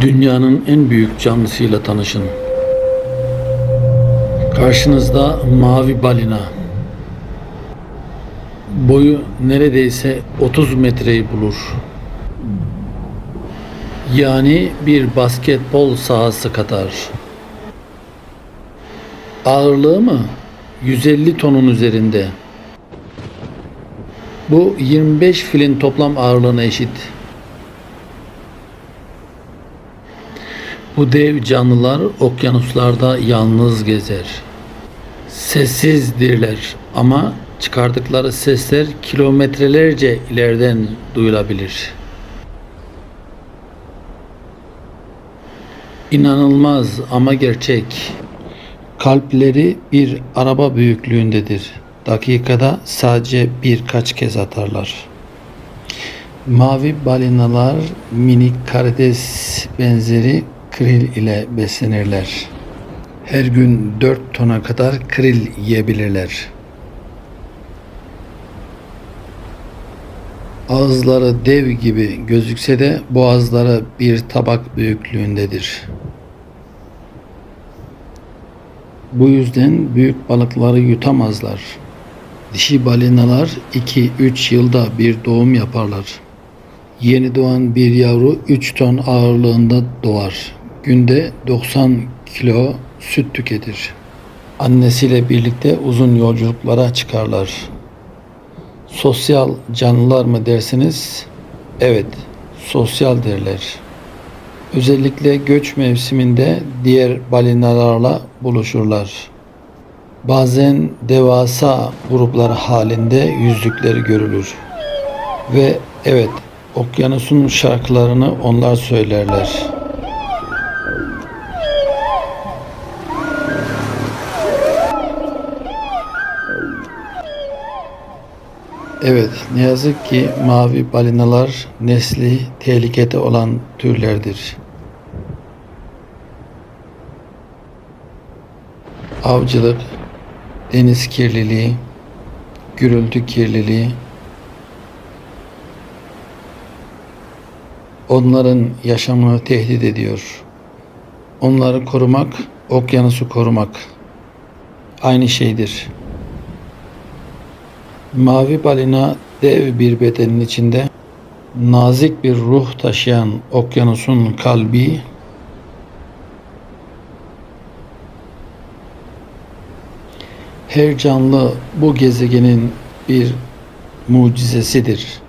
Dünyanın en büyük canlısıyla tanışın. Karşınızda mavi balina. Boyu neredeyse 30 metreyi bulur. Yani bir basketbol sahası kadar. Ağırlığı mı? 150 tonun üzerinde. Bu 25 filin toplam ağırlığına eşit. Bu dev canlılar okyanuslarda yalnız gezer. Sessizdirler ama çıkardıkları sesler kilometrelerce ileriden duyulabilir. İnanılmaz ama gerçek. Kalpleri bir araba büyüklüğündedir. Dakikada sadece birkaç kez atarlar. Mavi balinalar minik karides benzeri kril ile beslenirler. Her gün 4 tona kadar kril yiyebilirler. Ağızları dev gibi gözükse de boğazları bir tabak büyüklüğündedir. Bu yüzden büyük balıkları yutamazlar. Dişi balinalar 2-3 yılda bir doğum yaparlar. Yeni doğan bir yavru 3 ton ağırlığında doğar. Günde 90 kilo süt tüketir. Annesiyle birlikte uzun yolculuklara çıkarlar. Sosyal canlılar mı dersiniz? Evet, sosyal derler. Özellikle göç mevsiminde diğer balinalarla buluşurlar. Bazen devasa gruplar halinde yüzlükleri görülür. Ve evet, okyanusun şarkılarını onlar söylerler. Evet, ne yazık ki mavi balinalar nesli tehlikede olan türlerdir. Avcılık, deniz kirliliği, gürültü kirliliği, onların yaşamını tehdit ediyor. Onları korumak, okyanusu korumak aynı şeydir. Mavi balina dev bir bedenin içinde nazik bir ruh taşıyan okyanusun kalbi her canlı bu gezegenin bir mucizesidir.